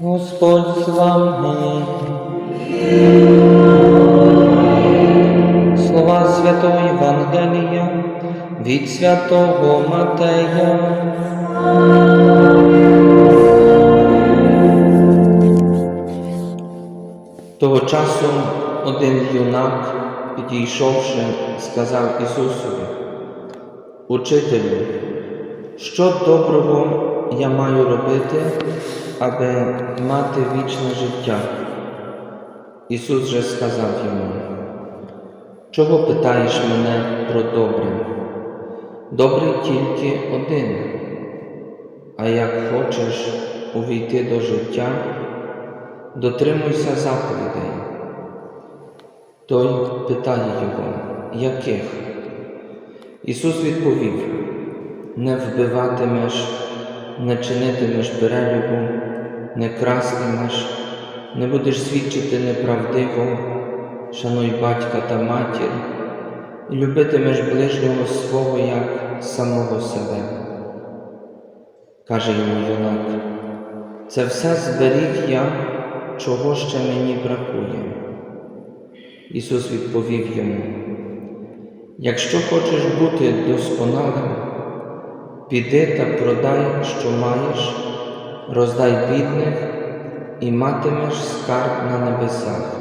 Господь з вами. Слова Святого Євангелія від Святого Матея. Того часу один юнак, підійшовши, сказав Ісусові, Учителю, що доброго я маю робити, аби мати вічне життя? Ісус же сказав йому, чого питаєш мене про добре? Добрий тільки один, а як хочеш увійти до життя, дотримуйся заповідей. Той питає його, яких? Ісус відповів: не вбиватимеш, не чинитимеш перелюбу, не крастимеш, не будеш свідчити неправдиво, шануй батька та матір, і любитимеш ближнього свого як самого себе. Каже йому юнак, це все зберіг я, чого ще мені бракує. Ісус відповів йому, якщо хочеш бути досконалим, піди та продай, що маєш, роздай бідних і матимеш скарб на небесах,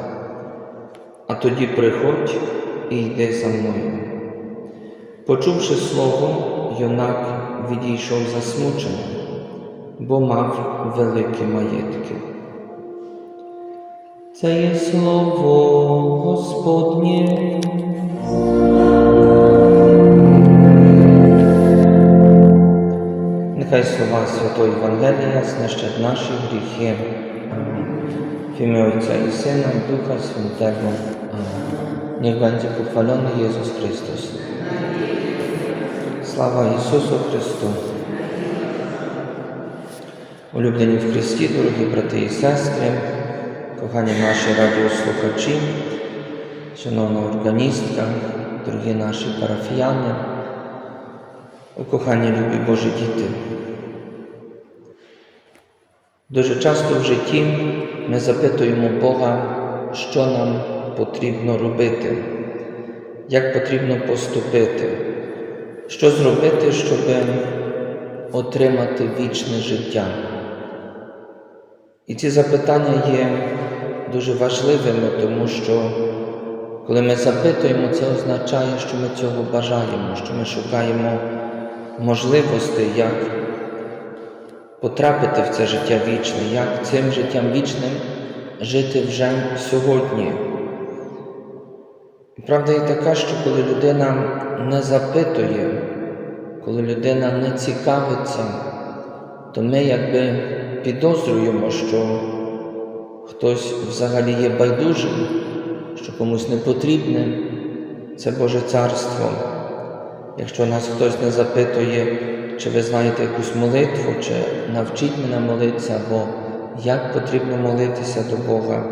а тоді приходь і йди за мною. Почувши слово, юнак відійшов засмучений, бо мав великі маєтки. Це є слово Господнє. Нехай слова Святої Євангелія знищать наші гріхи. Амінь. W imię Ojca i Syna i Ducha Świętego. Amen. Niech będzie pochwalony Jezus Chrystus. Слава Ісусу Христу! Улюблені в Христі, дорогі брати і сестри, кохані наші радіослухачі, шановна органістка, дорогі наші парафіяни, кохані любі Божі діти. Дуже часто в житті ми запитуємо Бога, що нам потрібно робити, як потрібно поступити, що зробити, щоб отримати вічне життя. І ці запитання є дуже важливими, тому що коли ми запитуємо, це означає, що ми цього бажаємо, що ми шукаємо можливостей, як потрапити в це життя вічне, як цим життям вічним жити вже сьогодні. Правда є така, що коли людина не запитує, коли людина не цікавиться, то ми якби підозрюємо, що хтось взагалі є байдужим, що комусь не потрібне це Боже Царство. Якщо нас хтось не запитує, чи ви знаєте якусь молитву, чи навчіть мене молитися, або як потрібно молитися до Бога,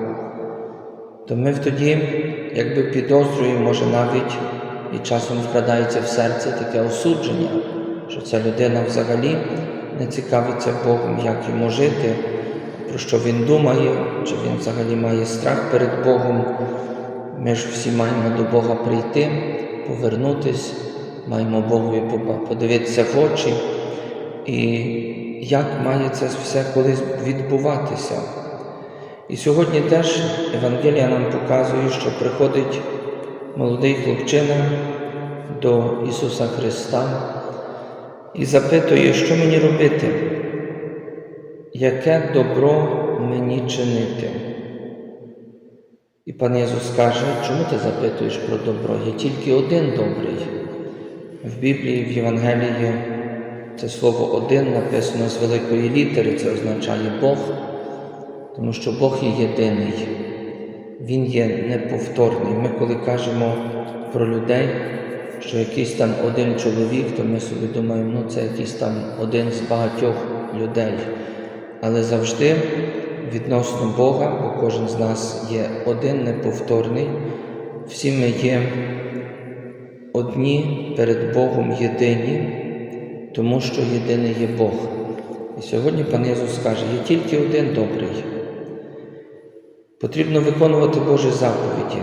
то ми тоді якби підозрюємо, може навіть і часом вкрадається в серце таке осудження, що ця людина взагалі не цікавиться Богом, як йому жити, про що він думає, чи він взагалі має страх перед Богом. Ми ж всі маємо до Бога прийти, повернутись, маємо Богові подивитися в очі, і як має це все колись відбуватися. І сьогодні теж Евангелія нам показує, що приходить молодий хлопчина до Ісуса Христа і запитує, що мені робити, яке добро мені чинити. І пан Єсус каже, чому ти запитуєш про добро? Є тільки один добрий. В Біблії, в Євангелії це слово один написано з великої літери, це означає Бог, тому що Бог є єдиний, Він є неповторний. Ми, коли кажемо про людей, що якийсь там один чоловік, то ми собі думаємо, ну це якийсь там один з багатьох людей. Але завжди відносно Бога, бо кожен з нас є один неповторний, всі ми є одні перед Богом єдині, тому що єдиний є Бог. І сьогодні пан Ісус каже, є тільки один добрий, Потрібно виконувати Божі заповіді.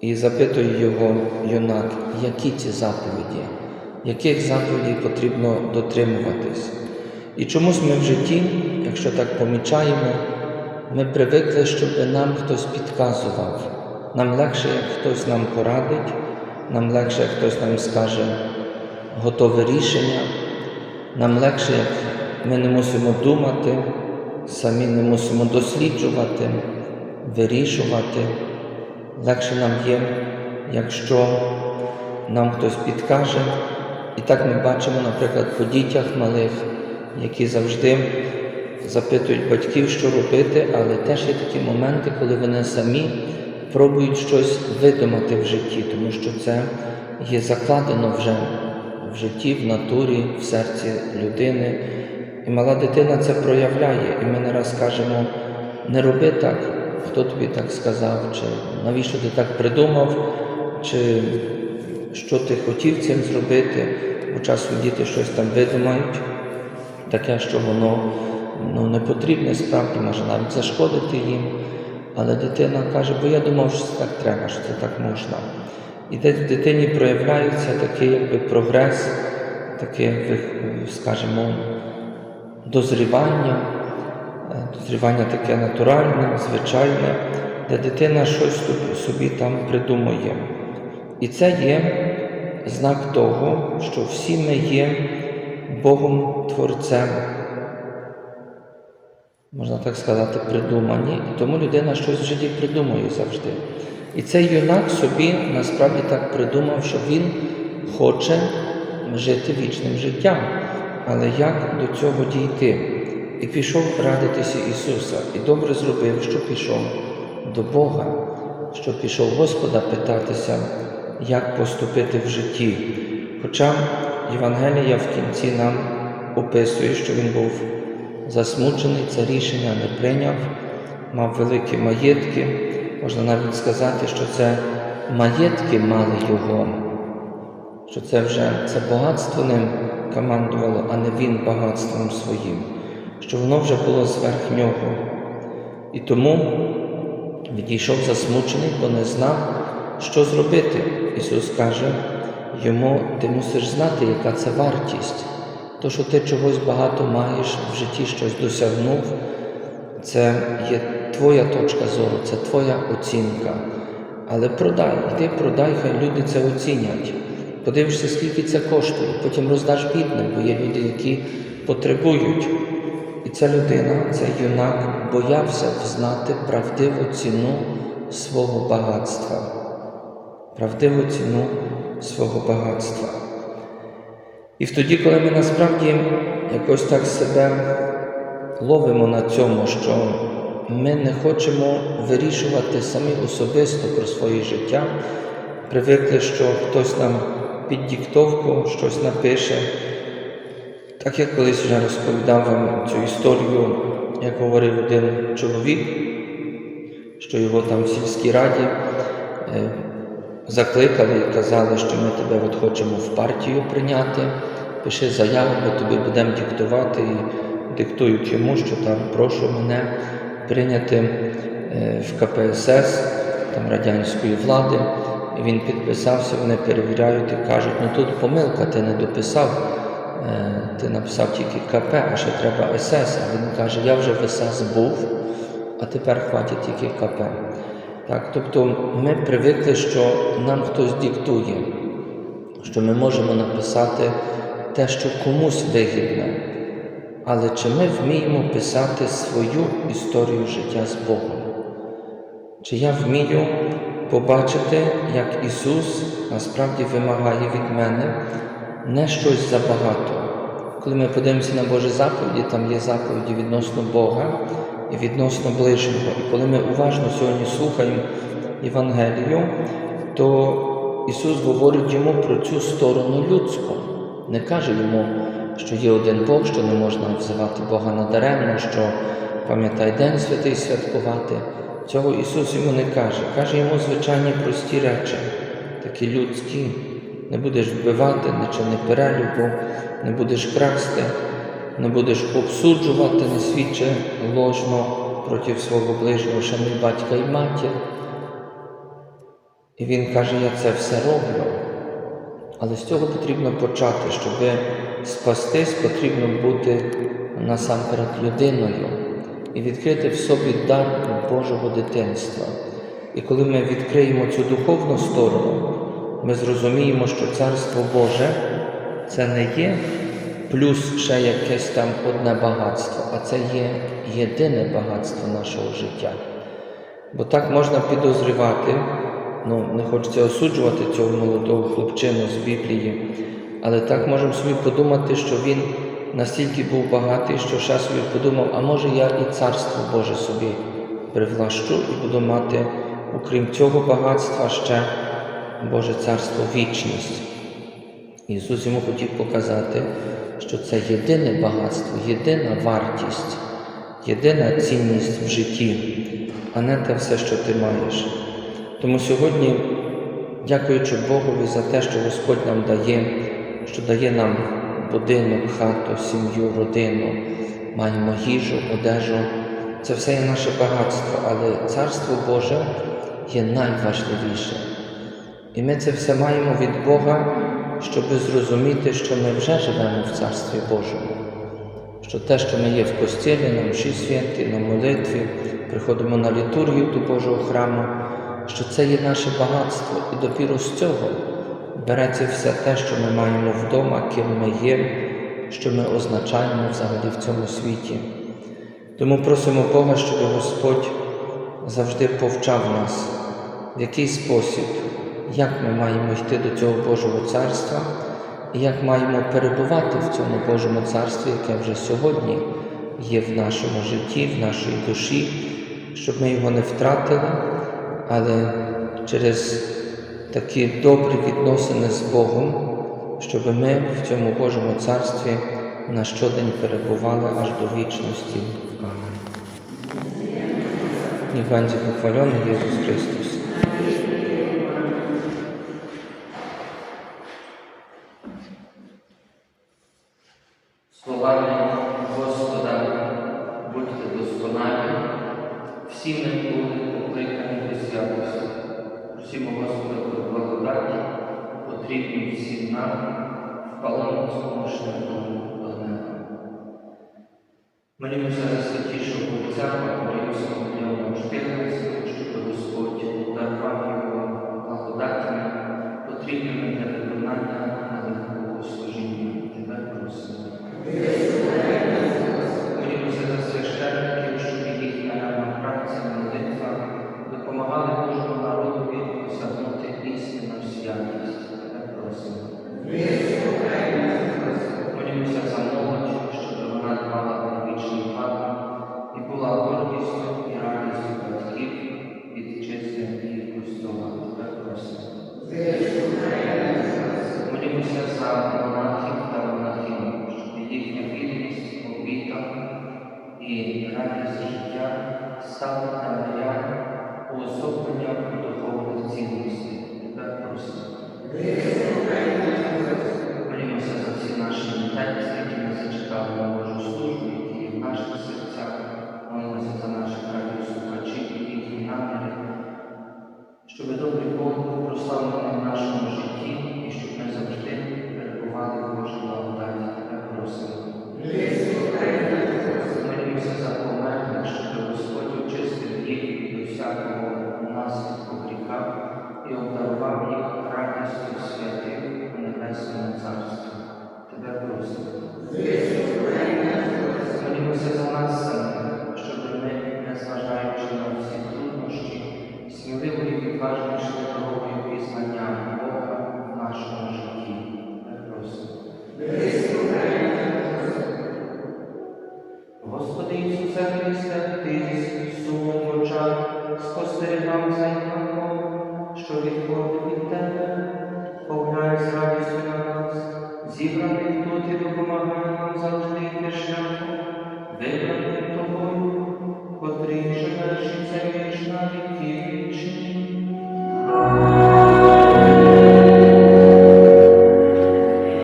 І запитує його юнак, які ці заповіді, яких заповідей потрібно дотримуватись. І чомусь ми в житті, якщо так помічаємо, ми привикли, щоб нам хтось підказував. Нам легше, як хтось нам порадить, нам легше, як хтось нам скаже готове рішення, нам легше, як ми не мусимо думати, самі не мусимо досліджувати, вирішувати. Легше нам є, якщо нам хтось підкаже. І так ми бачимо, наприклад, по дітях малих, які завжди запитують батьків, що робити, але теж є такі моменти, коли вони самі пробують щось видумати в житті, тому що це є закладено вже в житті, в натурі, в серці людини. І мала дитина це проявляє. І ми не раз кажемо, не роби так, хто тобі так сказав, чи навіщо ти так придумав, чи що ти хотів цим зробити, бо часом діти щось там видумають, таке, що воно ну, не потрібне, справді може навіть зашкодити їм. Але дитина каже, бо я думав, що це так треба, що це так можна. І десь в дитині проявляється такий якби прогрес, таке, скажімо, дозрівання, е, дозрівання таке натуральне, звичайне, де дитина щось собі там придумує. І це є знак того, що всі ми є Богом Творцем, можна так сказати, придумані, і тому людина щось в житті придумує завжди. І цей юнак собі насправді так придумав, що він хоче жити вічним життям. Але як до цього дійти? І пішов радитися Ісуса, і добре зробив, що пішов до Бога, що пішов Господа питатися, як поступити в житті. Хоча Євангелія в кінці нам описує, що він був засмучений, це рішення не прийняв, мав великі маєтки. Можна навіть сказати, що це маєтки мали його, що це вже це багатство ним командувало, а не він багатством своїм, що воно вже було зверх нього. І тому відійшов засмучений, бо не знав, що зробити. Ісус каже йому, ти мусиш знати, яка це вартість. То, що ти чогось багато маєш в житті, щось досягнув, це є твоя точка зору, це твоя оцінка. Але продай, іди продай, хай люди це оцінять. Подивишся, скільки це коштує, потім роздаш бідним, бо є люди, які потребують. І ця людина, цей юнак, боявся взнати правдиву ціну свого багатства, правдиву ціну свого багатства. І тоді, коли ми насправді якось так себе ловимо на цьому, що ми не хочемо вирішувати самі особисто про своє життя, привикли, що хтось нам під диктовку щось напише. Так як колись вже розповідав вам цю історію, як говорив один чоловік, що його там в сільській раді е, закликали і казали, що ми тебе от хочемо в партію прийняти, пиши заяву, ми тобі будемо диктувати і диктують йому, що там прошу мене прийняти е, в КПСС там, радянської влади. І він підписався, вони перевіряють і кажуть, ну тут помилка, ти не дописав, е, ти написав тільки КП, а ще треба СС. А він каже, я вже в СС був, а тепер хватить тільки КП. Так, тобто ми привикли, що нам хтось диктує, що ми можемо написати те, що комусь вигідне. Але чи ми вміємо писати свою історію життя з Богом? Чи я вмію побачити, як Ісус насправді вимагає від мене не щось забагато? Коли ми подивимося на Божі заповіді, там є заповіді відносно Бога і відносно ближнього. І коли ми уважно сьогодні слухаємо Євангелію, то Ісус говорить йому про цю сторону людську. Не каже йому, що є один Бог, що не можна взивати Бога надаремно, що пам'ятай День святий святкувати. Цього Ісус йому не каже. Каже йому звичайні прості речі, такі людські. Не будеш вбивати, не чини перелюбу, не будеш красти, не будеш обсуджувати, не свідчи ложно проти свого ближнього, шануй батька і матір. І він каже, я це все роблю. Але з цього потрібно почати, щоб спастись, потрібно бути насамперед людиною і відкрити в собі дар Божого дитинства. І коли ми відкриємо цю духовну сторону, ми зрозуміємо, що Царство Боже це не є плюс ще якесь там одне багатство, а це є єдине багатство нашого життя. Бо так можна підозрювати, ну не хочеться осуджувати цього молодого хлопчину з Біблії, але так можемо собі подумати, що він настільки був багатий, що ще собі подумав, а може я і царство Боже собі привлащу і буду мати, окрім цього багатства, ще Боже царство вічність. Ісус йому хотів показати, що це єдине багатство, єдина вартість, єдина цінність в житті, а не те все, що ти маєш. Тому сьогодні, дякуючи Богові за те, що Господь нам дає, що дає нам будинок, хату, сім'ю, родину, маємо їжу, одежу, це все є наше багатство, але Царство Боже є найважливіше. І ми це все маємо від Бога, щоб зрозуміти, що ми вже живемо в Царстві Божому, що те, що ми є в постілі, на мші святі, на молитві, приходимо на літургію до Божого храму, що це є наше багатство, і допіру з цього береться все те, що ми маємо вдома, ким ми є, що ми означаємо взагалі в цьому світі. Тому просимо Бога, щоб Господь завжди повчав нас, в який спосіб, як ми маємо йти до цього Божого царства і як маємо перебувати в цьому Божому царстві, яке вже сьогодні є в нашому житті, в нашій душі, щоб ми його не втратили, але через такі добрі відносини з Богом, щоб ми в цьому Божому царстві на щодень перебували аж до вічності. Амінь. Євангелій похвалений Ісус Христос. Словами Господа, будьте досконалі, всі ми були покликані до святості. Просімо Господа про благодаті, потрібні всім нам в паломницькому шляху до неба. Молімося за святішого Отця, Апостолівського Діана Штирлицького, щоб Господь дарував його благодатями, потрібними для виконання